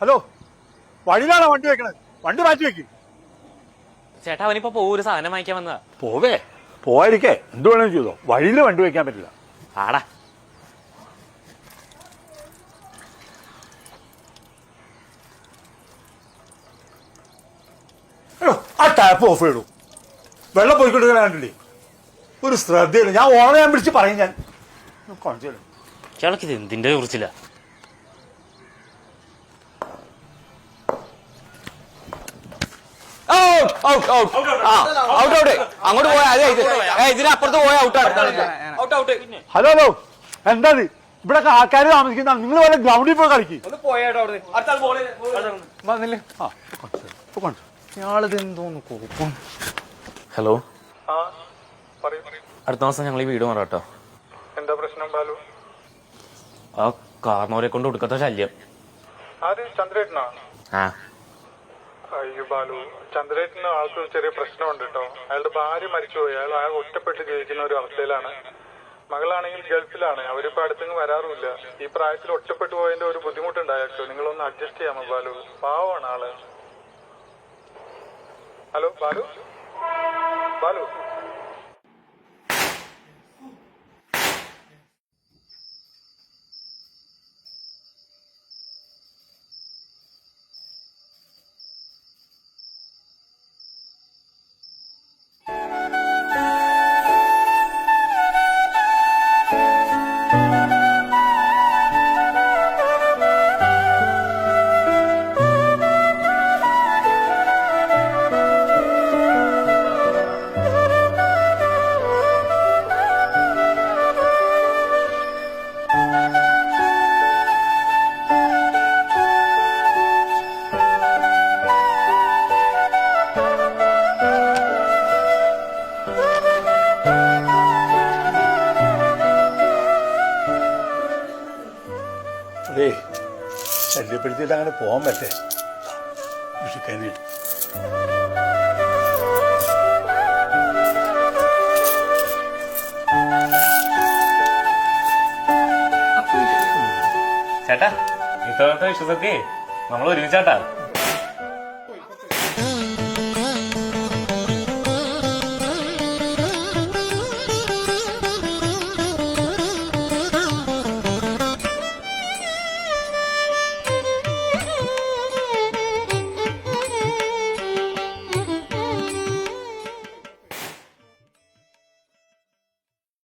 Hello വഴിയിലാണോ വണ്ടി വെക്കണത് വണ്ടി മാറ്റി വെക്ക്. ചേട്ടാ അവനിപ്പോ പോവൊരു ഒരു സാധനം വാങ്ങിക്കാൻ വന്നതാ. പോവേ പോയിരിക്കേ എന്ത് വേണമെങ്കിലും ചെയ്തോ. വഴിയിൽ വണ്ടി വെക്കാൻ പറ്റില്ല. ആടാ. ആ ടാപ്പ് ഓഫ് ചെയ്തു വെള്ളം പോയിക്കൊണ്ടിരിക്കാണ്ടില്ലേ ഒരു ശ്രദ്ധയില്ല. ഞാൻ ഓണം ഞാൻ പിടിച്ച് പറയും ഞാൻ. കാണിച്ചു ഇത് എന്തിന്റെ കുറിച്ചില്ല ഔട്ട് ഔട്ട് ഔട്ട് ഔട്ട് അങ്ങോട്ട് പോയാ അതെ ഇത്. ഏ, ഇതിനപ്പുറത്ത് പോയാ ഔട്ടാണ് ഔട്ട് ഔട്ട് ഹലോ ഹലോ. എന്താ ഇവിടെ ആൾക്കാർ താമസിക്കുന്ന നിങ്ങൾ വല്ല ഗ്രൗണ്ടിൽ പോയി കളിക്കും. ആ ഹലോ. അടുത്ത മാസം ഞങ്ങൾ ഈ വീട് മാറാം കേട്ടോ. എന്താ പ്രശ്നം ബാലു? ആ കാർന്നവരെ കൊണ്ട് കൊടുക്കാത്ത ശല്യം. ആര്? ആ ബാലു. ചന്ദ്രേട്ടന് ആൾക്ക് ചെറിയ പ്രശ്നമുണ്ട് കേട്ടോ. അയാളുടെ ഭാര്യ മരിച്ചുപോയി. അയാൾ അയാൾ ഒറ്റപ്പെട്ട് ജീവിക്കുന്ന ഒരു അവസ്ഥയിലാണ്. മകളാണെങ്കിൽ ഗൾഫിലാണ്. അവരിപ്പോ അടുത്തെങ്ങ് വരാറുമില്ല. ഈ പ്രായത്തിൽ ഒറ്റപ്പെട്ടു പോയതിന്റെ ഒരു ബുദ്ധിമുട്ടുണ്ട് അയാൾക്ക് നിങ്ങളൊന്ന് അഡ്ജസ്റ്റ് ചെയ്യാമോ ബാലു? പാവമാണ് ആൾ. ഹലോ ബാലു? ബാലു? ശല്യപ്പെടുത്തിയിട്ട് അങ്ങനെ പോകാൻ പറ്റേ. കൃഷിക്കാരി ചേട്ടാ ഇത്തവണത്തെ വിശ്വസൊക്കെ നമ്മൾ ഒരുമിച്ചാട്ടാ